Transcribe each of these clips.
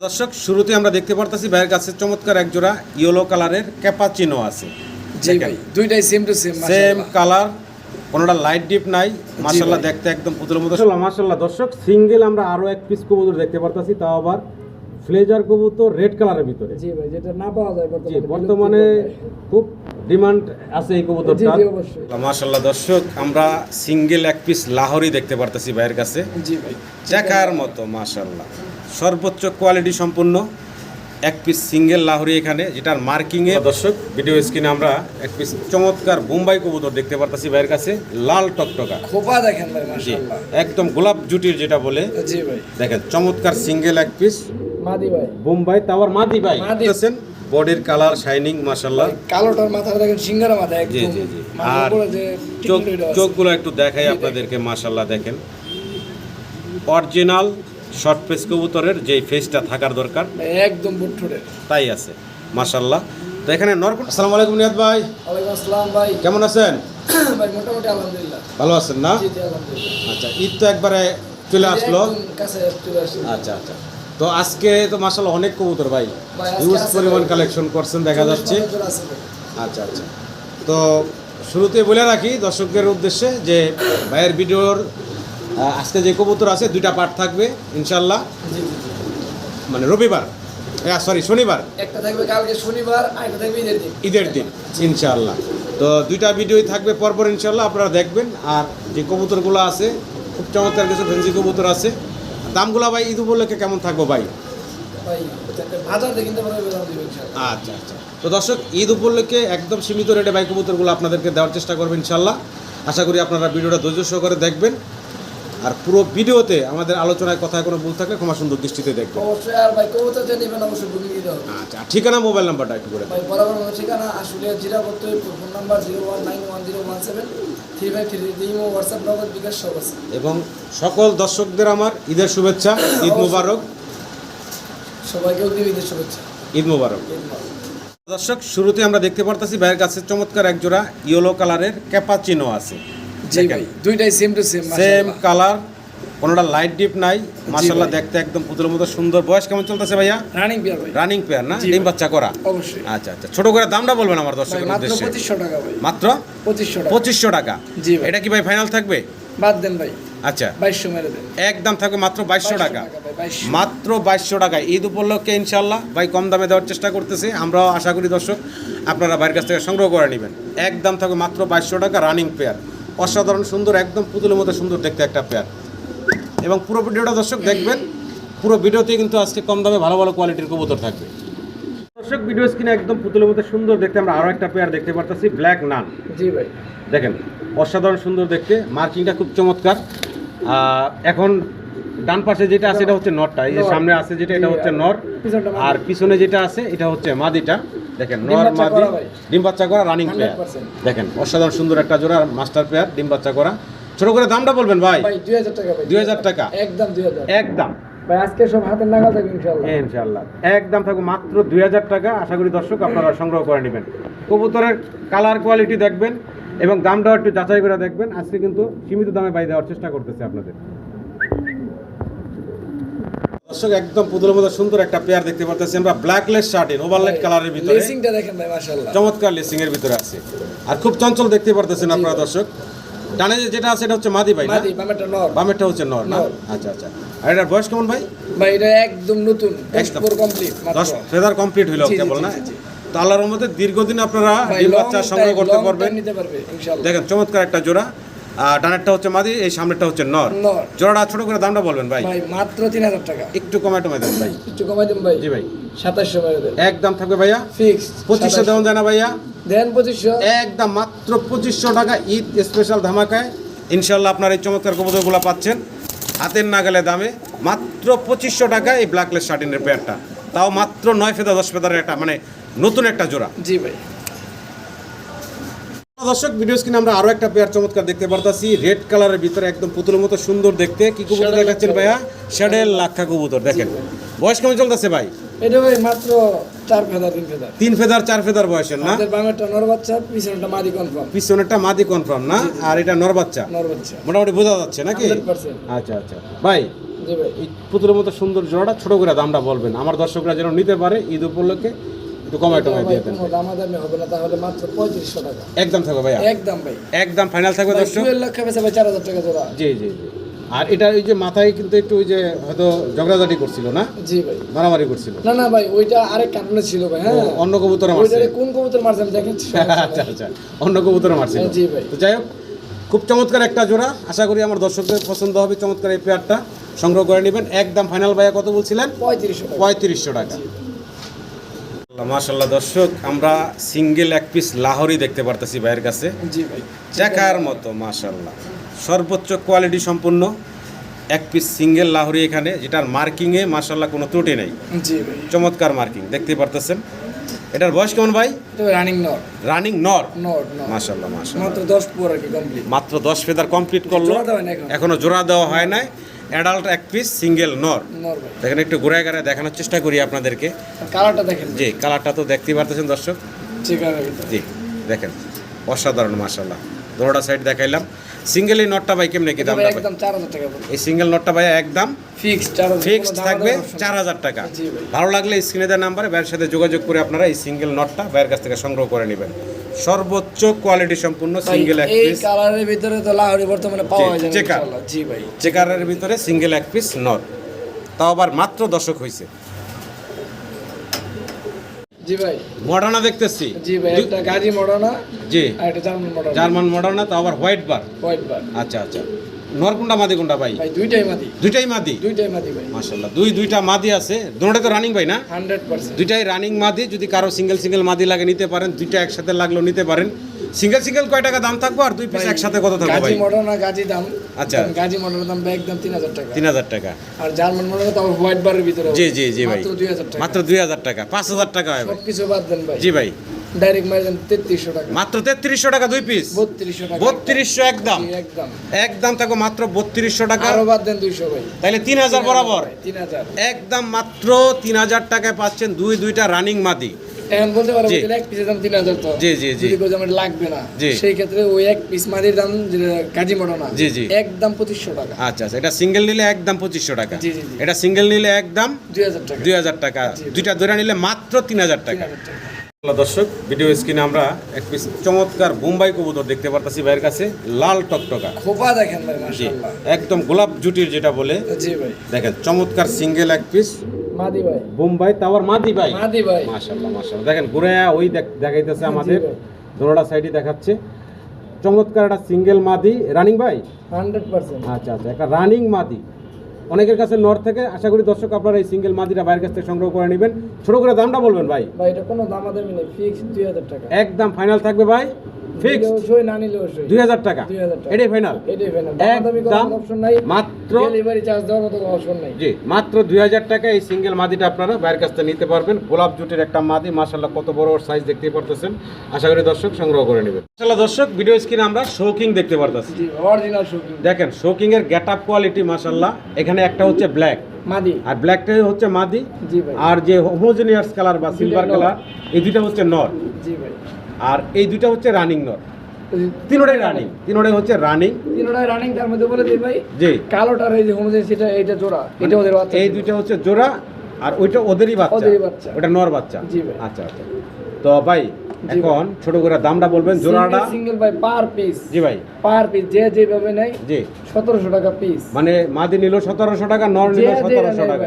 দর্শক শুরুতে আমরা দেখতে পারতাছি ভাইয়ের কাছে চমৎকার এক জোড়া ইয়েলো কালারের ক্যাপাচিনো আছে। জি ভাই দুইটাই same to same same colour কোনোটা লাইট ডিপ নাই মাশাল্লাহ দেখতে একদম পুতুলের মতো। মাশাল্লাহ দর্শক সিঙ্গেল আমরা আরও এক পিস কবুতর দেখতে পারতাছি তাও আবার ফ্লেজার কবুতর রেড কালারের ভিতরে। জি ভাই যেটা না পাওয়া যায় বর্তমানে। বর্তমানে খুব ডিমান্ড আছে এই কবুতরটা মাশাল্লাহ দর্শক আমরা সিঙ্গেল এক পিস লাহোরি দেখতে পারতাছি ভাইয়ের কাছে। জি ভাই। দেখার মতো মাশাল্লাহ সর্বোচ্চ কোয়ালিটি সম্পূর্ণ এক পিস সিঙ্গেল লাহোরি এখানে যেটার মার্কিং এ দর্শক ভিডিও স্ক্রিনে আমরা এক পিস চমৎকার বোম্বাই কবুতর দেখতে পারতাছি ভাইয়ের কাছে লাল টকটকা। খোপা দেখেন জি একদম গোলাপ জুটির যেটা বলে। জি ভাই। দেখেন চমৎকার সিঙ্গেল এক পিস মাদি ভাই। বোম্বাই তাওয়ার মাদি ভাই। মাদি। বডির কালার শাইনিং মাশাল্লাহ কালোটার মাথা দেখেন সিঙ্গারা মাথা জি একদম। জি জি। মাথার আর চোখ চোখগুলো একটু দেখাই আপনাদেরকে মাশাল্লাহ দেখেন। অরিজিনাল শর্ট ফেস কবুতরের যে ফেসটা থাকার দরকার। একদম বুটঠুরের তাই আছে মাশাল্লাহ তো এখানে নর আসসালামু আলাইকুম নিয়াদ ভাই। ওয়ালাইকুম আসসালাম ভাই। কেমন আছেন? ভাই মোটামুটি আলহামদুলিল্লাহ। ভালো আছেন না? জি জি আলহামদুলিল্লাহ। আচ্ছা ঈদ তো একবারে চলে আসলো। কাছে চলে আসছে আচ্ছা আচ্ছা। তো আজকে তো মাশাল্লাহ অনেক কবুতর ভাই। হিউজ পরিমাণ কালেকশন করছেন দেখা যাচ্ছে। আচ্ছা আচ্ছা। তো শুরুতে বলে রাখি দর্শকদের উদ্দেশ্যে যে ভাইয়ের ভিডিওর আজকে যে কবুতর আছে দুইটা পার্ট থাকবে ইনশাল্লাহ। মানে রবিবার। হ্যাঁ সরি শনিবার। একটা থাকবে কালকে শনিবার থাকবে ঈদের দিন। ঈদের দিন ইনশাআল্লাহ। তো দুইটা ভিডিওই থাকবে পরপর ইনশাল্লাহ আপনারা দেখবেন। আর যে কবুতরগুলো আছে খুব চমৎকার কিছু ফেন্সি কবুতর আছে। দামগুলো ভাই ঈদ উপলক্ষে কেমন থাকব ভাই? ভাই আচ্ছা আচ্ছা। তো দর্শক ঈদ উপলক্ষে একদম সীমিত রেটে বাইক কবুতরগুলো আপনাদেরকে দেওয়ার চেষ্টা করবেন ইনশাল্লাহ আশা করি আপনারা ভিডিওটা ধৈর্য সহকারে দেখবেন। আর পুরো ভিডিওতে আমাদের আলোচনায় কথায় কোনো ভুল থাকলে ক্ষমা সুন্দর দৃষ্টিতে দেখবেন। অবশ্যই আর ভাই কবুতর যে নেবেন অবশ্যই বুকিং দিতে হবে। আচ্ছা ঠিকানা মোবাইল নাম্বারটা একটু করে ভাই বরাবর আমার ঠিকানা আসলে phone number zero one nine one zero one seven three five three imo WhatsApp number bKash সব আছে। এবং সকল দর্শকদের আমার ঈদের শুভেচ্ছা ঈদ মুবারক। সবাইকে ঈদের শুভেচ্ছা। ঈদ মুবারক। দর্শক শুরুতে আমরা দেখতে পারতাছি ভাইয়ের কাছে চমৎকার এক জোড়া ইয়েলো কালারের ক্যাপাচিনো আছে। জি ভাই দুইটাই same to same same colour কোনোটা লাইট ডিপ নাই মাশাল্লাহ দেখতে একদম পুতুলের মতো সুন্দর। বয়স কেমন চলতেছে ভাইয়া? রানিং ভাই। রানিং পেয়ার না? ডিম বাচ্চা করা? অবশ্যই। আচ্ছা আচ্ছা। ছোট করে দামটা বলবেন আমার মাত্র উদ্দেশ্যে। পঁচিশশো টাকা ভাই। মাত্র? পঁচিশশো টাকা। পঁচিশশো টাকা। জি ভাই। এটা কি ভাই ফাইনাল থাকবে? বাদ দেন ভাই। আচ্ছা। বাইশশো মেরে দেন। একদম থাকবে মাত্র বাইশশো টাকা। মাত্র বাইশশো টাকা। ঈদ উপলক্ষে ইনশাল্লাহ ভাই কম দামে দেওয়ার চেষ্টা করতেছে। আমরাও আশা করি দর্শক আপনারা ভাইয়ের কাছ থেকে সংগ্রহ করে নেবেন। একদম থাকবে মাত্র বাইশশো টাকা রানিং পেয়ার অসাধারণ সুন্দর একদম পুতুলের মতো সুন্দর দেখতে একটা পেয়ার এবং পুরো ভিডিওটা দর্শক দেখবেন পুরো ভিডিওতে কিন্তু আজকে কম দামে ভালো ভালো কোয়ালিটির কবুতর থাকবে। দর্শক ভিডিও স্ক্রিনে একদম পুতুলের মতো সুন্দর দেখতে আমরা আরও একটা পেয়ার দেখতে পারতেছি ব্ল্যাক নান জি ভাই। দেখেন অসাধারণ সুন্দর দেখতে মার্কিংটা খুব চমৎকার। এখন ডান পাশে যেটা আছে এটা হচ্ছে নরটা এই যে সামনে আছে যেটা এটা হচ্ছে নর। আর পিছনে যেটা আছে এটা হচ্ছে মাদিটা। দেখেন নর মাদি ডিম বাচ্চা করা রানিং 100% দেখেন অসাধারণ সুন্দর একটা জোড়া মাস্টার পেয়ার ডিম বাচ্চা করা। ছোট করে দামটা বলবেন ভাই? ভাই দুই হাজার টাকা ভাই। 2000 টাকা? একদম একদম। ভাই আজকে সব হাতের নাগাল থাকবে ইনশাল্লাহ ইনশাল্লাহ একদম থাকবে মাত্র দুই হাজার টাকা। আশা করি দর্শক আপনারা সংগ্রহ করে নেবেন। কবুতরের কালার কোয়ালিটি দেখবেন এবং দামটাও একটু যাচাই করে দেখবেন। আজকে কিন্তু সীমিত দামে বাই দেওয়ার চেষ্টা করতেছে আপনাদের। দর্শক একদম পুতুলের মতো সুন্দর একটা পেয়ার দেখতে পারতেছি আমরা। ব্ল্যাকলেস শার্টের ওভারলাইট কালারের ভিতরে। লেসিংটা দেখেন ভাই মাশাআল্লাহ। চমৎকার লেসিং এর ভিতরে আছে। আর খুব চঞ্চল দেখতে পারতেছেন আপনারা দর্শক। ডানে যেটা আছে এটা হচ্ছে মাদি ভাই না? মাদি বামেরটা নর। বামেরটা হচ্ছে নর না? আচ্ছা আচ্ছা। আর এটার বয়স কেমন ভাই? ভাই এটা একদম নতুন। একদম। কমপ্লিট দশ মাত্র ফেদার কমপ্লিট কেবল না। তো আল্লাহর দীর্ঘদিন আপনারা ডিম বাচ্চা সংগ্রহ করতে পারবেন। দেখেন চমৎকার একটা জোড়া। ডানেরটা হচ্ছে মাদি এই সামনেরটা হচ্ছে নর। জোড়াটা ছোট করে দামটা বলবেন ভাই। ভাই মাত্র তিন হাজার টাকা। একটু কমায় টমায় দেন ভাই। একটু কমাই দেন ভাই। জি ভাই। সাতাশশো একদম থাকবে ভাইয়া। ফিক্স। পঁচিশশো দেওয়া যায় না ভাইয়া। দেন পঁচিশশো। একদম মাত্র পঁচিশশো টাকা ঈদ স্পেশাল ধামাকায়। ইনশাল্লাহ আপনার এই চমৎকার কবুতরগুলো পাচ্ছেন। হাতের নাগালে দামে মাত্র পঁচিশশো টাকা এই ব্ল্যাকলেস শার্টিনের পেয়ারটা তাও মাত্র নয় ফেদা দশ ফেদার একটা মানে নতুন একটা জোড়া। জি ভাই। দর্শক ভিডিও স্ক্রিনে আমরা আরও একটা পেয়ার চমৎকার দেখতে পারতাছি। রেড কালারের ভিতরে একদম পুতুলের মতো সুন্দর দেখতে। কি কবুতর দেখাচ্ছেন ভাইয়া? শ্যাডেল লাক্ষা কবুতর দেখেন। বয়স কেমন চলতেছে ভাই? এটা ভাই মাত্র চার ফেদার তিন ফেদার। তিন ফেদার চার ফেদার বয়সের না? আমাদের বামেরটা নর বাচ্চা পিছনেরটা মাদি কনফার্ম পিছনেরটা মাদি কনফার্ম না? আর এটা নর বাচ্চা? নর বাচ্চা। মোটামুটি বোঝা যাচ্ছে নাকি? আচ্ছা আচ্ছা। ভাই ভাই। পুতুলের মতো সুন্দর জোড়াটা ছোট করে দামটা বলবেন। আমার দর্শকরা যেন নিতে পারে ঈদ উপলক্ষে। একটু কমায় টমায় দিয়ে দেন। কোনো দামাদামি হবে না তাহলে মাত্র পঁয়ত্রিশশো টাকা। একদম থাকবে ভাইয়া। একদম ভাই। একদম ফাইনাল থাকবে দর্শক? ভাই চার হাজার টাকা জোড়া। জি জি জি। আর এটা ওই যে মাথায় কিন্তু একটু ওই যে হয়তো ঝগড়াঝাটি করছিল না? জি ভাই। মারামারি করছিল। না না ভাই ওইটা আরেক কারণে ছিল ভাই হ্যাঁ। অন্য কবুতরে মারছে। কোন কবুতর মারছে আমি দেখেন আচ্ছা আচ্ছা। অন্য কবুতরে মারছিল। জি ভাই। তো যাই হোক খুব চমৎকার একটা জোড়া। আশা করি আমার দর্শকদের পছন্দ হবে চমৎকার এই পেয়ারটা সংগ্রহ করে নেবেন। একদম ফাইনাল ভাইয়া কত বলছিলেন? পঁয়ত্রিশশো পঁয়ত্রিশশো টাকা। মাশাল্লাহ দর্শক আমরা সিঙ্গেল এক পিস লাহোরি দেখতে পারতেছি ভাইয়ের কাছে। জি ভাই। দেখার মতো মাশাল্লাহ সর্বোচ্চ কোয়ালিটি সম্পূর্ণ এক পিস সিঙ্গেল লাহোরি এখানে যেটার মার্কিংয়ে মাশাল্লাহ কোনো ত্রুটি নেই। জি ভাই। চমৎকার মার্কিং দেখতে পারতেছেন। এটার বয়স কেমন ভাই? রানিং নট রানিং নর মাশাল্লাহ মাত্র দশ পর কি কমপ্লিট মাত্র দশ ফেদার কমপ্লিট করল। এখনও জোড়া দেওয়া হয় নাই। অ্যাডাল্ট এক পিস সিঙ্গেল নর। দেখেন একটু ঘুরায় ঘুরায় দেখানোর চেষ্টা করি আপনাদেরকে। কালারটা দেখেন। জি কালারটা তো দেখতেই পারতেছেন দর্শক। জি দেখেন। অসাধারণ মাশাল্লাহ দোনোটা সাইড দেখাইলাম। সিঙ্গেল এই নটটা ভাই কেমনে কি দাম একদম চার হাজার টাকা এই সিঙ্গেল নটটা ভাই একদম ফিক্স চার হাজার ফিক্সড থাকবে দামাদামি option চার হাজার টাকা। ভালো লাগলে স্ক্রিনে দেওয়ার নাম্বারে ভাইয়ের সাথে যোগাযোগ করে আপনারা এই সিঙ্গেল নটটা ভাইয়ের কাছ থেকে সংগ্রহ করে নেবেন। সর্বোচ্চ কোয়ালিটি সম্পূর্ণ সিঙ্গেল এক এই পিস কালারের ভিতরে তো লাহোরি বর্তমানে পাওয়া যায় চেকার। ইনশাআল্লাহ। জি ভাই। চেকারের ভিতরে সিঙ্গেল এক পিস নট তাও আবার মাত্র দশক হইছে। জি ভাই। মডার্না দেখতেছি। জি ভাই একটা গাজি মডার্না জি। আর একটা জার্মান মডার্না। জার্মান মডার্না তাও আবার হোয়াইট বার হোয়াইট বার আচ্ছা আচ্ছা। নর কোনটা মাদি কোনটা ভাই? ভাই দুইটাই মাদি। দুইটাই মাদি? দুইটাই মাদি ভাই। মাশাল্লাহ দুই দুইটা মাদি আছে। দুটোটা তো রানিং ভাই না? Hundred percent. দুইটাই রানিং মাদি যদি কারও সিঙ্গেল সিঙ্গেল মাদি লাগে নিতে পারেন দুইটা একসাথে লাগলেও নিতে পারেন। সিঙ্গেল সিঙ্গেল কয় টাকা দাম থাকব আর দুই পিস একসাথে কত থাকবে গাজি ভাই? মডার্না গাজি দাম? আচ্ছা। গাজি মডার্নার দাম একদম তিন হাজার টাকা। তিন হাজার টাকা। আর জার্মান মডার্না তো হোয়াইট বারের ভিতরে জি জি জি ভাই। মাত্র দুই হাজার টাকা। মাত্র দুই হাজার টাকা পাঁচ হাজার টাকা হয় ভাই। সব কিছু বাদ দেন ভাই। জি ভাই। ডাইরেক্ট মারি তেত্রিশশো টাকা। মাত্র তেত্রিশশো টাকা দুই পিস বত্রিশশো টাকা। বত্রিশশো একদম? একদম। একদম থাকো মাত্র বত্রিশশো টাকা। আরও বাদ দেন দুইশো ভাই। তাইলে তিন হাজার বরাবর? তিন হাজার। একদম মাত্র তিন হাজার টাকায় পাচ্ছেন দুই দুইটা রানিং মাদি। এখন বলতে পারব এক পিসের দাম তিন হাজার তো। জি, জি, জি। আমার লাগবে না। সেই ক্ষেত্রে ওই এক পিস মাদির দাম যেটা গাজি মডার্না জি, জি। একদম পঁচিশশো টাকা। আচ্ছা আচ্ছা। এটা সিঙ্গেল নিলে একদম পঁচিশশো টাকা। জি, জি, জি। এটা সিঙ্গেল নিলে একদম দুই হাজার টাকা। দুই হাজার টাকা। দুইটা দৈরা নিলে মাত্র তিন হাজার টাকা। দর্শক ভিডিও স্ক্রিনে আমরা এক পিস চমৎকার বোম্বাই কবুতর দেখতে পারতাছি ভাইয়ের কাছে লাল টকটকা। খোপা দেখেন ভাই জি একদম গোলাপ জুটির যেটা বলে জি ভাই। দেখেন চমৎকার সিঙ্গেল এক পিস মাদি ভাই। বোম্বাই তাওয়ার মাদি ভাই। মাদি ভাই। মাশাল্লাহ মাশাল্লাহ দেখেন ঘুরে ওই দেখাইতেছে আমাদের। দোনোটা সাইডে দেখাচ্ছে। চমৎকার একটা সিঙ্গেল মাদি রানিং ভাই? হান্ড্রেড পার্সেন্ট আচ্ছা আচ্ছা একটা রানিং মাদি। অনেকের কাছে নর্থ থেকে আশা করি দর্শক আপনারা এই সিঙ্গেল মাদিটা বাইরের কাছ থেকে সংগ্রহ করে নেবেন। ছোট করে দামটা বলবেন ভাই? ভাই এটা কোনো দাম দামাদামি নেই ফিক্স দুই হাজার টাকা। একদম ফাইনাল থাকবে ভাই। ফিক্স নিলেও সই না নিলেও সই। দুই হাজার টাকা। 2000 এটাই ফাইনাল এটাই ফাইনাল একদম অপশন নাই। মাত্র ডেলিভারি চার্জ দেওয়ার মতো অপশন নাই। জি মাত্র দুই হাজার টাকা এই সিঙ্গেল মাদিটা আপনারা বাইরের কাছ থেকে নিতে পারবেন। গোলাপ জুটের একটা মাদি মাশাল্লাহ কত বড় সাইজ দেখতেই পারতেছেন। আশা করি দর্শক সংগ্রহ করে নেবেন। দর্শক ভিডিও স্ক্রিনে আমরা শোকিং দেখতে পারতেছি। জি অরিজিনাল শুকিং দেখেন শোকিং এর গেট আপ কোয়ালিটি মাশাল্লাহ এখানে একটা হচ্ছে ব্ল্যাক মাদি। আর ব্ল্যাকটাই হচ্ছে মাদি। জি ভাই। আর যে হোমোজেনিয়াস কালার বা সিলভার কালার এই দুইটা হচ্ছে নর জি ভাই। আর এই দুইটা হচ্ছে রানিং নট তিনোটাই রানিং তিনোটাই হচ্ছে রানিং তিনোটাই রানিং তার মধ্যে বলে দিই ভাই জি। কালোটার এই যে হোমোজেন সেটা এইটা জোড়া এটা ওদের বাচ্চা এই দুইটা হচ্ছে জোড়া আর ওইটা ওদেরই বাচ্চা। ওদেরই বাচ্চা। ওটা নর বাচ্চা। জি ভাই। আচ্ছা আচ্ছা। তো ভাই এখন ছোট করে দামটা বলবেন জোড়াটা? সিঙ্গেল ভাই পার পিস জি ভাই। পার পিস যে যেভাবে নেয় জি। সতেরোশো টাকা পিস মানে মাদি নিল সতেরোশো টাকা নর নিল সতেরোশো টাকা।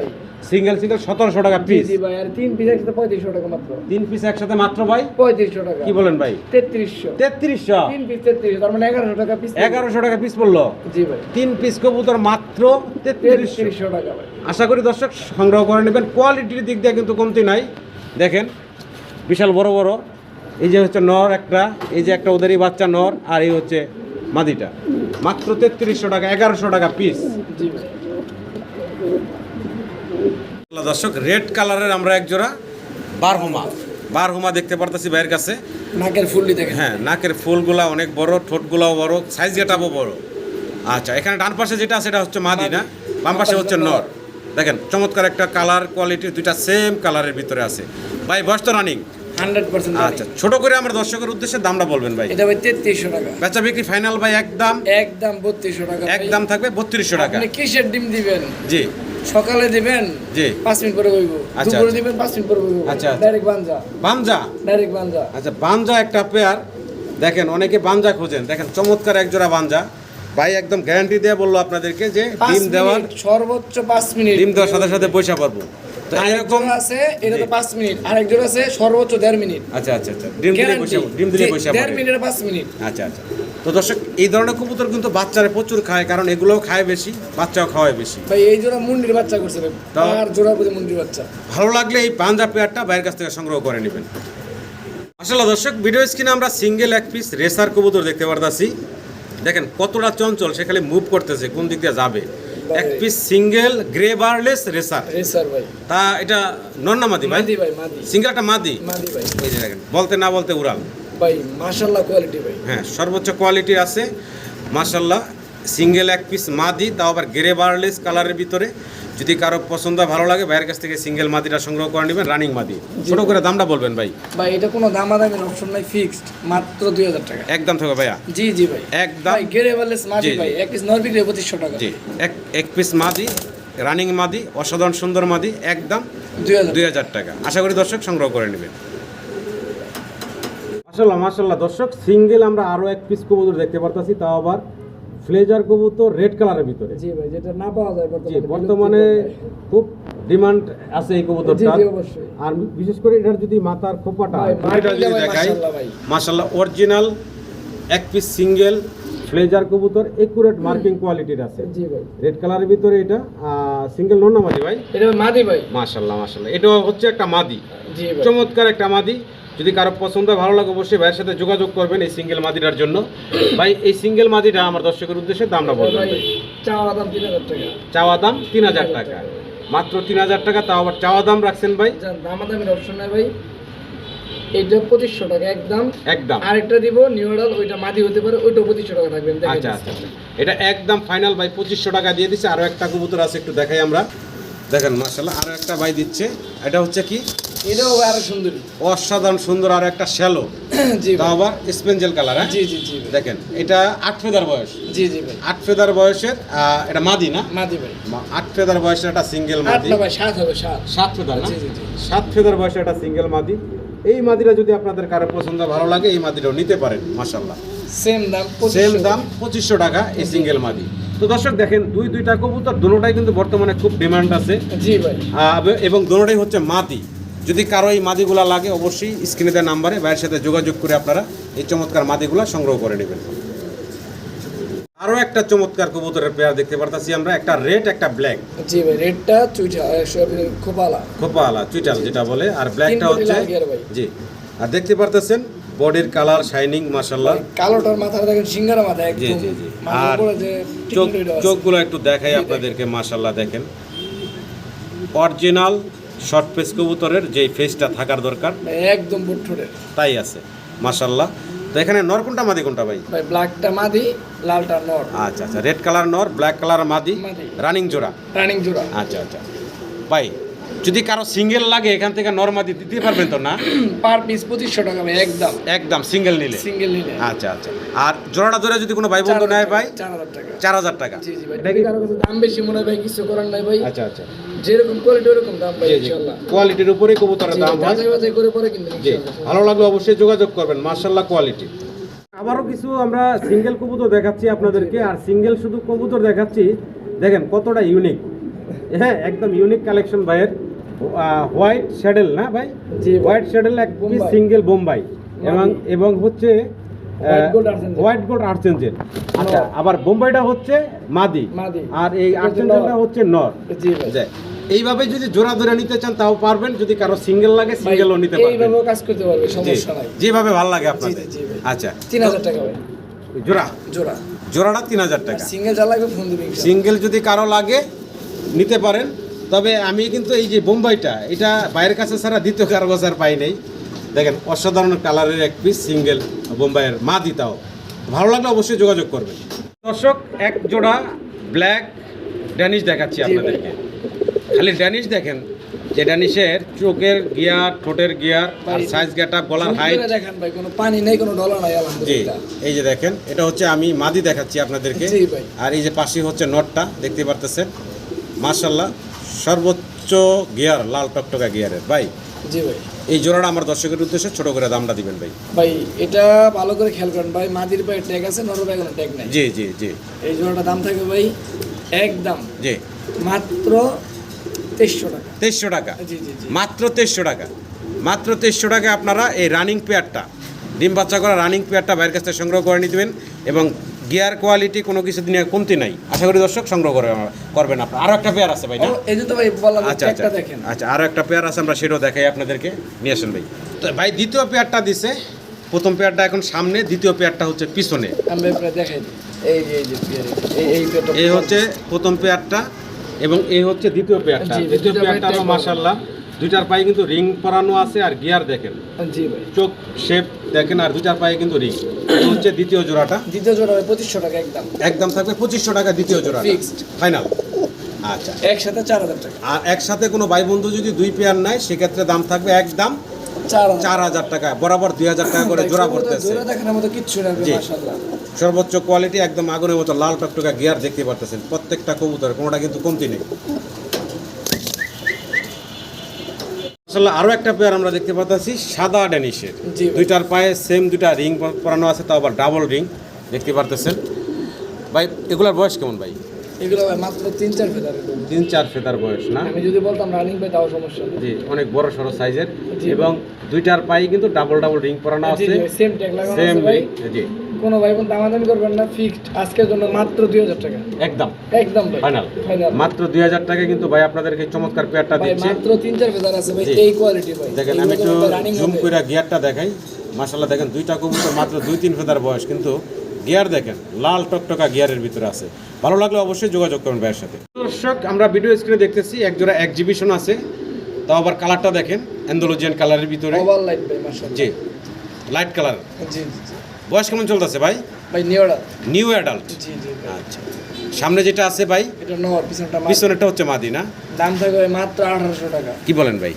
সিঙ্গেল সিঙ্গেল সতেরোশো টাকা পিস জি ভাই আর তিন পিস একসাথে পঁয়ত্রিশশো টাকা মাত্র। তিন পিস একসাথে মাত্র ভাই? পঁয়ত্রিশশো টাকা। কি বলেন ভাই? তেত্রিশশো। তেত্রিশশো? তিন পিস তেত্রিশশো তার মানে এগারোশো টাকা পিস এগারোশো টাকা পিস পড়ল জি ভাই। তিন পিস কবুতর মাত্র তেত্রিশশো। টাকা ভাই। আশা করি দর্শক সংগ্রহ করে নেবেন। কোয়ালিটির দিক দিয়ে কিন্তু কমতি নাই। দেখেন বিশাল বড় বড়। এই যে হচ্ছে নর একটা এই যে একটা ওদেরই বাচ্চা নর আর এই হচ্ছে মাদিটা। মাত্র তেত্রিশশো টাকা এগারোশো টাকা পিস দর্শক রেড কালারের আমরা এক জোড়া বারহুমা। বারহুমা দেখতে পারতেছি ভাইয়ের কাছে। নাকের ফুললি দেখেন। হ্যাঁ নাকের ফুলগুলা অনেক বড় ঠোঁটগুলাও বড় সাইজ গেটাবও বড়। আচ্ছা এখানে ডান পাশে যেটা আছে সেটা হচ্ছে মাদি না? বাম পাশে হচ্ছে নর। দেখেন চমৎকার একটা কালার কোয়ালিটি দুইটা সেম কালারের ভিতরে আছে। ভাই বয়স তো রানিং হান্ড্রেড পার্সেন্ট আচ্ছা ছোট করে আমার দর্শকের উদ্দেশ্যে দামটা বলবেন ভাই। এটা ভাই তেত্রিশশো টাকা। বেচা বিক্রি ফাইনাল ভাই একদম একদম বত্রিশশো টাকা একদম থাকবে বত্রিশশো টাকা। আপনি কিসের ডিম দিবেন? জি। সকালে দিবেন? জি। মিনিট পরে বইব। আচ্ছা, দুপুরে আচ্ছা। দিবেন মিনিট পরে আচ্ছা। ডাইরেক্ট বানজা বানজা ডাইরেক্ট বানজা আচ্ছা বানজা একটা পেয়ার দেখেন অনেকে বানজা খোঁজেন। দেখেন চমৎকার এক জোড়া বানজা ভাই একদম গ্যারান্টি দিয়ে বলল আপনাদেরকে যে ডিম দেওয়ার সর্বোচ্চ পাঁচ মিনিট। ডিম দেওয়ার সাথে সাথে পয়সা পারব তো আরেক এরকম আছে এটা তো জি। পাঁচ মিনিট। আরেক জোড়া আছে সর্বোচ্চ দেড় মিনিট। আচ্ছা আচ্ছা আচ্ছা ডিম দিলে। পয়সা ডিম দিলে পয়সা দেড় পাবে মিনিটে পাঁচ মিনিট। আচ্ছা আচ্ছা। তো দর্শক এই ধরনের কবুতর কিন্তু বাচ্চারা প্রচুর খায় কারণ এগুলোও খায় বেশি বাচ্চাও খাওয়ায় বেশি। ভাই এই জোড়া মুন্ডির বাচ্চা করছে ভাই। আর জোড়া প্রতি মুন্ডির বাচ্চা। ভালো লাগলে এই পাঞ্জাব পেয়ারটা বাইরের কাছ থেকে সংগ্রহ করে নেবেন। আসলে দর্শক ভিডিও স্ক্রিনে আমরা সিঙ্গেল এক পিস রেসার কবুতর দেখতে পারতাছি। দেখেন কতটা চঞ্চল সে খালি মুভ করতেছে কোন দিক দিয়ে যাবে। এক piece single grey barless racer racer ভাই। তা এটা নন্না মাদি ভাই? মাদি ভাই মাদি। সিঙ্গেল একটা মাদি? মাদি ভাই। এই যে দেখেন বলতে না বলতে উড়াল। ভাই মাশাআল্লাহ কোয়ালিটি ভাই। হ্যাঁ সর্বোচ্চ কোয়ালিটি আছে। মাশাআল্লাহ সিঙ্গেল এক পিস মাদি তাও আবার গ্রে বারলেস কালারের ভিতরে। যদি কারও পছন্দ ভালো লাগে বাইরের কাছ থেকে সিঙ্গেল মাদিটা সংগ্রহ করে নেবেন রানিং মাদি। ছোট করে দামটা বলবেন ভাই। ভাই এটা কোনো দামাদামির অপশন নাই ফিক্সড মাত্র দুই হাজার টাকা। একদম থাকবে ভাইয়া। জি জি ভাই। একদম। ভাই গেরে বললেস মাদি। ভাই এক পিস নর বিক্রি পঁচিশশো টাকা। জি এক এক পিস মাদি রানিং মাদি অসাধারণ সুন্দর মাদি একদম দুই হাজার। দুই হাজার টাকা। আশা করি দর্শক সংগ্রহ করে নেবেন মাসাল্লাহ মাসাল্লাহ দর্শক সিঙ্গেল আমরা আরও এক পিস কবুতর দেখতে পারতাছি তাও আবার ফ্লেজার কবুতর রেড কালারের ভিতরে। জি ভাই যেটা না পাওয়া যায় বর্তমানে বর্তমানে খুব ডিমান্ড আছে এই জি কবুতরটা আর বিশেষ করে এটার যদি মাথার খোপাটা এটা যদি দেখাই মাশাআল্লাহ অরিজিনাল এক পিস সিঙ্গেল ফ্লেজার কবুতর একুরেট মার্কিং কোয়ালিটির আছে। জি ভাই। রেড কালারের ভিতরে এটা সিঙ্গেল নন মাদি ভাই? এটা মাদি ভাই। মাশাল্লাহ মাশাল্লাহ এটাও হচ্ছে একটা মাদি। চমৎকার একটা মাদি। যদি কারও পছন্দ ভালো লাগে অবশ্যই ভাইয়ের সাথে যোগাযোগ করবেন এই সিঙ্গেল মাদিটার জন্য। ভাই এই সিঙ্গেল মাদিটা আমার দর্শকের উদ্দেশ্যে দামটা বলবেন চাওয়া দাম তিন হাজার টাকা। চাওয়া দাম তিন হাজার টাকা। মাত্র তিন হাজার টাকা তাও আবার চাওয়া দাম রাখছেন ভাই। অপশন নাই ভাই। এইটা পঁচিশশো টাকা একদম। একদম। আরেকটা দিব নিউ মডেল ওইটা মাদি হতে পারে ওইটা পঁচিশশো টাকা আচ্ছা আচ্ছা আচ্ছা। এটা একদম ফাইনাল ভাই পঁচিশশো টাকা দিয়ে দিচ্ছে। আরও একটা কবুতর আছে একটু দেখাই আমরা। দেখেন মার্শাল্লাহ আরও একটা ভাই দিচ্ছে। এটা হচ্ছে কি? এটাও আরও সুন্দরী। অসাধারণ সুন্দর আর একটা শ্যালো। জি আবার স্পেঞ্জেল কালার হ্যাঁ? জি জি জি দেখেন এটা আট ফেদার বয়স। জি জি ভাই। আট ফেদার বয়সের এটা মাদি না? মাদি ভাই। আট ফেদার বয়সের একটা সিঙ্গেল মাদি। ভাই সাত হবে সাত। সাত ফেদার না। সাত ফেদার বয়সের একটা সিঙ্গেল মাদি। এই মাদিটা যদি আপনাদের কারও পছন্দ ভালো লাগে এই মাদিটাও নিতে পারেন মাশাল্লাহ সেম দাম সেম দাম পঁচিশশো টাকা এই সিঙ্গেল মাদি। তো দর্শক দেখেন দুই দুইটা কবুতর দুটোটাই কিন্তু বর্তমানে খুব ডিমান্ড আছে। জি ভাই। এবং দুটোটাই হচ্ছে মাদি। যদি কারও এই মাদিগুলা লাগে অবশ্যই স্ক্রিনে দেওয়া নাম্বারে ভাইয়ের সাথে যোগাযোগ করে আপনারা এই চমৎকার মাদিগুলা সংগ্রহ করে নেবেন। আরও একটা চমৎকার কবুতরের পেয়ার দেখতে পারতাছি আমরা একটা রেড একটা ব্ল্যাক জি ভাই খুব আলা খোপাওয়ালা চুইটাল যেটা বলে আর ব্ল্যাকটা হচ্ছে। জি। আর দেখতে পারতেছেন বডির কালার শাইনিং মাসাল্লাহ কালোটার মাথাটা দেখেন সিঙ্গারা মাথা জি একদম জি জি। আর চোখ চোখগুলো একটু দেখাই আপনাদেরকে মাসাল্লাহ দেখেন। অরিজিনাল শর্ট ফেস কবুতরের যেই ফেসটা থাকার দরকার একদম বুটঠোরের তাই আছে মাসাল্লাহ তো এখানে নর কোনটা মাদি কোনটা ভাই? ভাই ব্ল্যাকটা মাদি লালটা নর। আচ্ছা আচ্ছা রেড কালার নর ব্ল্যাক কালার মাদি মাদি। রানিং জোড়া। রানিং জোড়া। আচ্ছা আচ্ছা। ভাই যদি কারও সিঙ্গেল লাগে এখান থেকে নর মাদি দিতে পারবেন তো না? পার পিস পঁচিশশো টাকা ভাই একদম। একদম সিঙ্গেল নিলে। সিঙ্গেল নিলে। আচ্ছা আচ্ছা। আর জোড়াটা ধরে যদি কোনো ভাই বন্ধু নেয় ভাই? চার হাজার টাকা। চার হাজার টাকা। জি জি ভাই এটা কি কারও কাছে দাম বেশি মনে হয় ভাই কিছু করার নাই ভাই। আচ্ছা আচ্ছা। যেরকম কোয়ালিটি ওরকম দাম ইনশাআল্লাহ। কোয়ালিটির উপরে কবুতরের দাম হয়। যাচাই বাছাই করে পরে কিন্তু জি ভালো লাগলে অবশ্যই যোগাযোগ করবেন মার্শাল্লাহ কোয়ালিটি আবারও কিছু আমরা সিঙ্গেল কবুতর দেখাচ্ছি আপনাদেরকে আর সিঙ্গেল শুধু কবুতর দেখাচ্ছি দেখেন কতটা ইউনিক হ্যাঁ একদম ইউনিক কালেকশন ভাইয়ের। হোয়াইট শ্যাডেল না ভাই? হোয়াইট শ্যাডেল এক পিস সিঙ্গেল বোম্বাই। এবং এবং হচ্ছে। হোয়াইট গোল্ড আর্চেঞ্জেল আচ্ছা আবার বোম্বাইটা হচ্ছে মাদি। আর এই আর্চেঞ্জেলটা হচ্ছে নর। এইভাবে যদি জোড়া ধরে নিতে চান তাও পারবেন। যদি কারও সিঙ্গেল লাগে সিঙ্গেলও নিতে পারবেন। এইভাবেও কাজ করতে পারবে সমস্যা নাই। যেভাবে ভালো লাগে আপনাদের। ভাই। আচ্ছা। তিন হাজার টাকা ভাই। জোড়া? জোড়া। জোড়াটা তিন হাজার টাকা। সিঙ্গেল যা লাগবে ফোন সিঙ্গেল যদি কারও লাগে নিতে পারেন। তবে আমি কিন্তু এই যে বোম্বাইটা এটা বাইরের কাছে ছাড়া দ্বিতীয় কারও আর পাই নাই। দেখেন অসাধারণ কালারের এক পিস সিঙ্গেল বোম্বাইয়ের মা দিতাও ভালো লাগলে অবশ্যই যোগাযোগ করবেন। দর্শক এক জোড়া ব্ল্যাক ড্যানিশ দেখাচ্ছি আপনাদেরকে। খালি ড্যানিশ দেখেন যে ড্যানিশের চোখের গিয়ার ঠোঁটের গিয়ার আর সাইজ গেটা গলার হাইট দেখেন ভাই কোনো পানি নেই কোনো ডলার নাই জি এই যে দেখেন এটা হচ্ছে আমি মাদি দেখাচ্ছি আপনাদেরকে। আর এই যে পাশে হচ্ছে নটটা দেখতে পারতেছেন? মার্শাল্লাহ সর্বোচ্চ গিয়ার লাল টকটকা গিয়ারের ভাই? জি ভাই। এই জোড়াটা আমার দর্শকের উদ্দেশ্যে ছোট করে দামটা দিবেন ভাই। ভাই এটা ভালো করে খেয়াল করেন ভাই মাদির পায়ে ট্যাগ আছে নর পায়ে ট্যাগ নাই। জি জি জি। এই জোড়াটা দাম থাকবে ভাই একদম। জি। মাত্র তেইশশো টাকা। তেইশশো টাকা? জি জি জি। মাত্র তেইশশো টাকা? মাত্র তেইশশো টাকা আপনারা এই রানিং পেয়ারটা ডিম বাচ্চা করা রানিং পেয়ারটা বাইরের কাছ থেকে সংগ্রহ করে নিতেন এবং গিয়ার কোয়ালিটি কোনো কিছু দিনে কমতি নাই। আশা করি দর্শক সংগ্রহ করে করবেন আপনার। আরও একটা পেয়ার আছে ভাই না? এই যে তো ভাই বললাম আচ্ছা আচ্ছা। দেখেন। আচ্ছা আরও একটা পেয়ার আছে আমরা সেটাও দেখাই আপনাদেরকে। নিয়ে আসেন ভাই। তো ভাই দ্বিতীয় পেয়ারটা দিছে। প্রথম পেয়ারটা এখন সামনে দ্বিতীয় পেয়ারটা হচ্ছে পিছনে। আমি আপনার দেখাই দিই। এই যে এই যে পেয়ার এই এই পেয়ারটা এই হচ্ছে প্রথম পেয়ারটা এবং এই হচ্ছে দ্বিতীয় পেয়ারটা দ্বিতীয় পেয়ারটা পেয়ার মাসাল্লাহ দুইটার পায়ে কিন্তু রিং পরানো আছে আর গিয়ার দেখেন। জি ভাই। চোখ শেপ দেখেন আর দুইটার পায়ে কিন্তু রিং। হচ্ছে দ্বিতীয় জোড়াটা। দ্বিতীয় জোড়া পঁচিশশো টাকা একদম। একদম থাকবে পঁচিশশো টাকা দ্বিতীয় জোড়া Fixed. ফাইনাল আচ্ছা। একসাথে চার হাজার টাকা। আর একসাথে কোনো ভাই বন্ধু যদি দুই পেয়ার নেয় সেক্ষেত্রে দাম থাকবে একদম চার হাজার। টাকা বরাবর দুই হাজার টাকা করে জোড়া পড়তেছে। সর্বোচ্চ কোয়ালিটি একদম আগুনের মতো লাল টকটকা গিয়ার দেখতে পারতেছেন। প্রত্যেকটা কবুতর কোনোটা কিন্তু কমতি নেই। আসলে আরও একটা পেয়ার আমরা দেখতে পাচ্ছি সাদা ড্যানিশের দুইটার পায়ে সেম দুইটা রিং পরানো আছে তাও আবার ডাবল রিং দেখতে পারতেছেন। ভাই এগুলার বয়স কেমন ভাই? এগুলো মাত্র তিন চার ফেদার। তিন চার ফেতার বয়স না? আমি যদি বলতাম রানিং পাই তাও সমস্যা জি অনেক বড় সড়ো সাইজের এবং দুইটার পায়ে কিন্তু ডাবল ডাবল রিং পরানো আছে। সেম ট্যাগ লাগানো সেম আছে ভাই। জি। কোনো ভাই বোন দামাদামি করবেন না ফিক্সড আজকের জন্য মাত্র দুই হাজার টাকা। একদম। একদম ভাই ফাইনাল ফাইনাল মাত্র দুই হাজার টাকা কিন্তু ভাই আপনাদেরকে চমৎকার পেয়ারটা দিচ্ছে। মাত্র তিন চার ফেদার আছে ভাই এই কোয়ালিটি ভাই। দেখেন আমি একটু জুম করে গিয়ারটা দেখাই। মাসাল্লাহ দেখেন দুইটা কবুতর মাত্র দুই তিন ফেদার বয়স কিন্তু গিয়ার দেখেন লাল টকটকা গিয়ারের ভিতরে আছে। ভালো লাগলে অবশ্যই যোগাযোগ করুন ভাইয়ের সাথে। দর্শক আমরা ভিডিও স্ক্রিনে দেখতেছি এক জোড়া এক্সিবিশন আছে। তাও আবার কালারটা দেখেন অ্যান্ডোলজিয়ান কালারের ভিতরে। ওভার লাইট ভাই মাশাআল্লাহ। জি লাইট কালার জি, জি। বয়স কেমন চলতেছে ভাই? ভাই নিওড়া নিউ অ্যাডাল্ট জি জি আচ্ছা। সামনে যেটা আছে ভাই এটা নর পিছনটা মাত্র পিছনেরটা হচ্ছে মাদি না? দাম থাকবে মাত্র আঠারোশো টাকা। কি বলেন ভাই?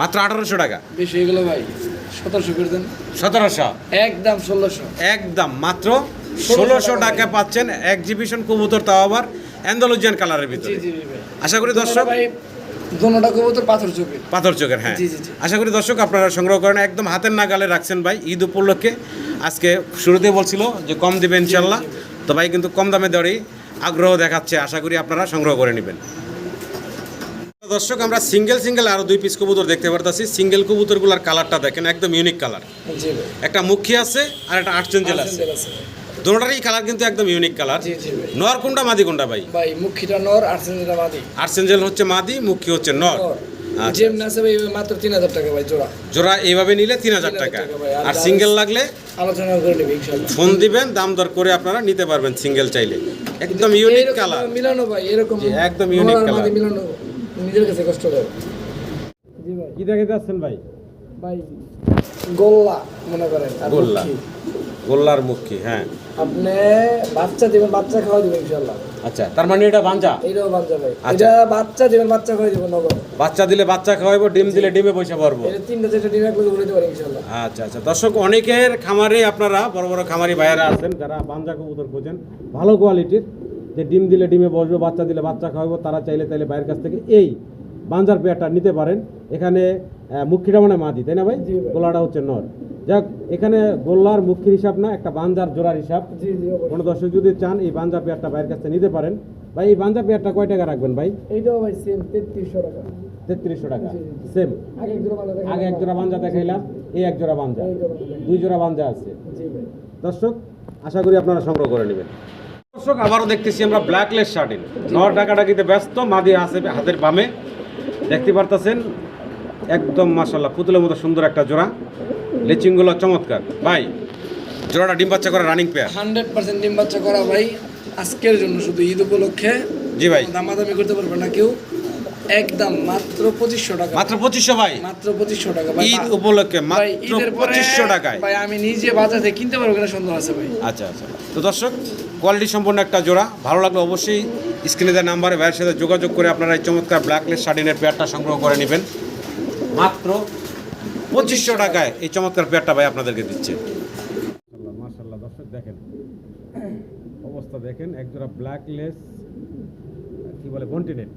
মাত্র আঠারোশো টাকা? বেশি এগুলো ভাই সতেরোশো করে দেন। সতেরোশো? একদম ষোলোশো। একদম মাত্র ষোলোশো টাকা পাচ্ছেন এক্সিবিশন কবুতর তাও আবার অ্যান্ডালুজিয়ান কালারের ভিতরে। জি জি ভাই। আশা করি দর্শক ভাই দোনোটা কবুতর পাথর চোখে। পাথর চোখের হ্যাঁ। আশা করি দর্শক আপনারা সংগ্রহ করেন একদম হাতের নাগালে রাখছেন ভাই ঈদ উপলক্ষে। আজকে শুরুতে বলছিল যে কম দেবে ইনশাল্লাহ তো ভাই কিন্তু কম দামে দরেই আগ্রহ দেখাচ্ছে আশা করি আপনারা সংগ্রহ করে নেবেন। দর্শক আমরা সিঙ্গেল সিঙ্গেল আরও দুই পিস কবুতর দেখতে পারতাছি। সিঙ্গেল কবুতরগুলোর কালারটা দেখেন একদম ইউনিক কালার একটা মুখী আছে আর একটা আটচঞ্জেল আছে। আর্সেঞ্জেল আছে। দুটোটারই কালার কিন্তু একদম ইউনিক কালার জি জি নর কোনটা মাদি কোনটা ভাই? ভাই মুখিটা নর আর্সেঞ্জেলটা মাদি। আর্সেঞ্জেল হচ্ছে মাদি মুখী হচ্ছে নর। নর। আচ্ছা। যেমন ভাই মাত্র তিন হাজার টাকা ভাই জোড়া। জোড়া এইভাবে নিলে তিন হাজার 3,000 টাকা। আর সিঙ্গেল লাগলে? আলোচনা করে নেবে ফোন দিবেন দাম দর করে আপনারা নিতে পারবেন সিঙ্গেল চাইলে। একদম ইউনিক কালার মিলানো ভাই এরকম জি, একদম colour। মাদি মিলানো নিজের কাছে কষ্ট করে জি ভাই। কি দেখে যাচ্ছেন ভাই? ভাই গোল্লা মনে করেন গোল্লা। গোল্লার মুখী হ্যাঁ। আপনি বাচ্চা দিবেন বাচ্চা খাওয়া দিবেন ইনশাল্লাহ আচ্ছা তার মানে এটা বাঞ্জা? এইটাও বাচ্চা ভাই। আচ্ছা। এটা বাচ্চা দিবেন বাচ্চা খাওয়া দিবেন নগদ। বাচ্চা দিলে বাচ্চা খাওয়াইবো ডিম দিলে ডিমে পয়সা পারব এটা তিনটা চারটা ডিম ঘুরে দিতে পারি ইনশাল্লাহ আচ্ছা আচ্ছা। দর্শক অনেকের খামারে আপনারা বড় বড় খামারি ভাইয়েরা আছেন যারা বাঞ্জা কবুতর খোঁজেন ভালো কোয়ালিটির যে ডিম দিলে ডিমে বসবো বাচ্চা দিলে বাচ্চা খাওয়াবো তারা চাইলে চাইলে বাইরের কাছ থেকে এই বাঞ্জার পেয়ারটা নিতে পারেন। এখানে মুখিটা মানে মাদি তাই না ভাই? ভাই। গোলাটা হচ্ছে নর। যাক এখানে গোল্লার মুখির হিসাব না একটা বাঞ্জার জোড়ার হিসাব। কোনো দর্শক যদি চান এই বাঞ্জা পেয়ারটা ভাইয়ের কাছ থেকে নিতে পারেন। ভাই এই বাঞ্জা পেয়ারটা কয় টাকা রাখবেন ভাই? এইটাও ভাই সেম তেত্রিশশো টাকা। তেত্রিশশো টাকা। সেম আগে এক জোড়া বাঞ্জা দেখাইলাম। এই এক জোড়া বাঞ্জা। দুই জোড়া বাঞ্জা আছে। জি ভাই। দর্শক আশা করি আপনারা সংগ্রহ করে নেবেন। দর্শক আবারও দেখতেছি আমরা ব্ল্যাকলেস শার্টিন নর ডাকাডাকিতে ব্যস্ত মাদি আছে হাতের বামে। দেখতে পারতেছেন একদম মাসাল্লাহ পুতুলের মতো সুন্দর একটা জোড়া। লেচিংগুলো চমৎকার। ভাই জোড়াটা ডিম বাচ্চা করা রানিং পেয়ার হান্ড্রেড পার্সেন্ট ডিম বাচ্চা করা ভাই আজকের জন্য শুধু ঈদ উপলক্ষে। জি ভাই। দামাদামি করতে পারবে না কেউ। একদম মাত্র পঁচিশশো টাকা। মাত্র পঁচিশশো ভাই। মাত্র পঁচিশশো টাকা ভাই। ঈদ উপলক্ষে মাত্র ঈদের পঁচিশশো টাকায়। ভাই আমি নিজে বাজার থেকে কিনতে পারব কিনা সন্দেহ আছে ভাই। আচ্ছা আচ্ছা। তো দর্শক কোয়ালিটি সম্পন্ন একটা জোড়া। ভালো লাগলে অবশ্যই স্ক্রিনে দেওয়া নাম্বারে ভাইয়ের সাথে যোগাযোগ করে আপনারা এই চমৎকার ব্ল্যাকলেস শার্টিনের পেয়ারটা সংগ্রহ করে নেবেন। মাত্র পঁচিশশো টাকায় এই চমৎকার পেয়ারটা ভাই আপনাদেরকে দিচ্ছে। মাশাল্লাহ দর্শক দেখেন। অবস্থা দেখেন একজোড়া ব্ল্যাকলেস কি বলে কন্টিনেন্ট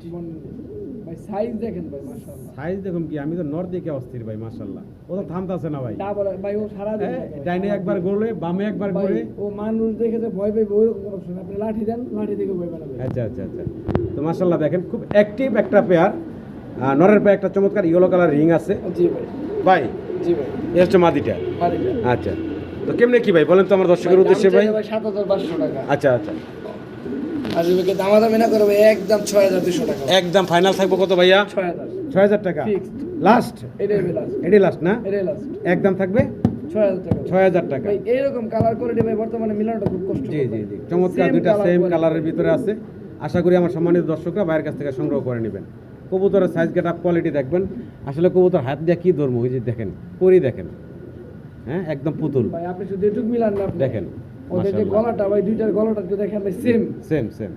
ভাই সাইজ দেখেন ভাই মাশাআল্লাহ। সাইজ দেখুন কি আমি তো দিকে অস্থির ভাই মাশাল্লাহ ও তো থামতাছে না ভাই। ডাবল ভাই ও সারা দিন। ডাইনে একবার বামে একবার ও মানুষ দেখে যে ভয় পাইবে ওই রকম অপশন আপনি লাঠি দেন লাঠি ভয় আচ্ছা আচ্ছা আচ্ছা। তো মাশাল্লাহ দেখেন খুব অ্যাক্টিভ একটা পেয়ার। নরের পায়ে একটা চমৎকার ইয়েলো কালার রিং আছে। জি ভাই। ভাই? জি ভাই। হচ্ছে মাদিটা? আচ্ছা। তো কেমনে কি ভাই? বলেন তো আমার দর্শকের উদ্দেশ্যে ভাই। সাত হাজার পাঁচশো টাকা। আচ্ছা আচ্ছা। দামাদামি না করবে একদম ছয় হাজার দুশো টাকা। একদম ফাইনাল থাকব কত ভাইয়া? ছয় হাজার। ছয় হাজার টাকা? লাস্ট এটাই লাস্ট না? এটাই লাস্ট একদম থাকবে? ছয় হাজার টাকা। এইরকম কালার ভাই বর্তমানে মিলানোটা খুব কষ্ট জি জি জি। চমৎকার দুইটা সেম কালারের ভিতরে আছে। আশা করি আমার সম্মানিত দর্শকরা বাইরের কাছ থেকে সংগ্রহ করে নেবেন। কবুতরের সাইজ গেট আপ কোয়ালিটি দেখবেন। আসলে কবুতর হাত দিয়ে কী ধরবো ওই যে দেখেন পরি দেখেন। হ্যাঁ একদম পুতুল। ভাই আপনি শুধু এটুক মিলান না দেখেন, ওদের যে গলাটা ভাই দুইটার গলাটা যদি দেখেন ভাই সেম সেম সেম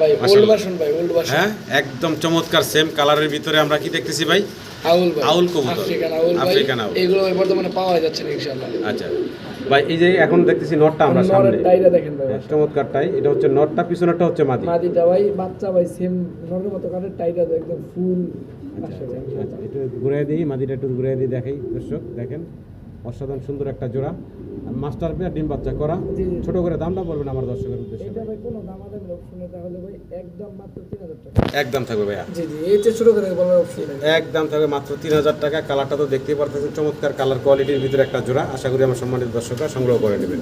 ভাই ওল্ড ভার্সন ভাই ওল্ড ভার্সন হ্যাঁ একদম চমৎকার সেম কালারের ভিতরে আমরা কি দেখতেছি ভাই? আউল কবুতর। আফ্রিকান। এগুলো বর্তমানে পাওয়া যাচ্ছে না ইনশাআল্লাহ। আচ্ছা। ভাই এই যে এখন দেখতেছি নটটা আমরা সামনে। টাইটা দেখেন ভাই। চমৎকার টাই। এটা হচ্ছে নটটা পিছনেরটা হচ্ছে মাদি। মাদিটা ভাই বাচ্চা ভাই সেম নরের মতো কাটের টাইটা একদম ফুল আচ্ছা একটু ঘুরে দিই মাদিটা একটু ঘুরে দিই দেখাই দর্শক দেখেন। অসাধারণ সুন্দর একটা জোড়া। মাস্টার পেয়ার ডিম বাচ্চা করা। ছোট করে দামটা বলবেন আমার দর্শকের উদ্দেশ্যে। একদম মাত্র তিন হাজার টাকা। একদম থাকবে ভাইয়া। একদম থাকবে মাত্র তিন হাজার টাকা। কালারটা তো দেখতেই পারতেছেন চমৎকার কালার কোয়ালিটির ভিতরে একটা জোড়া। আশা করি আমার সম্মানিত দর্শকরা সংগ্রহ করে নেবেন।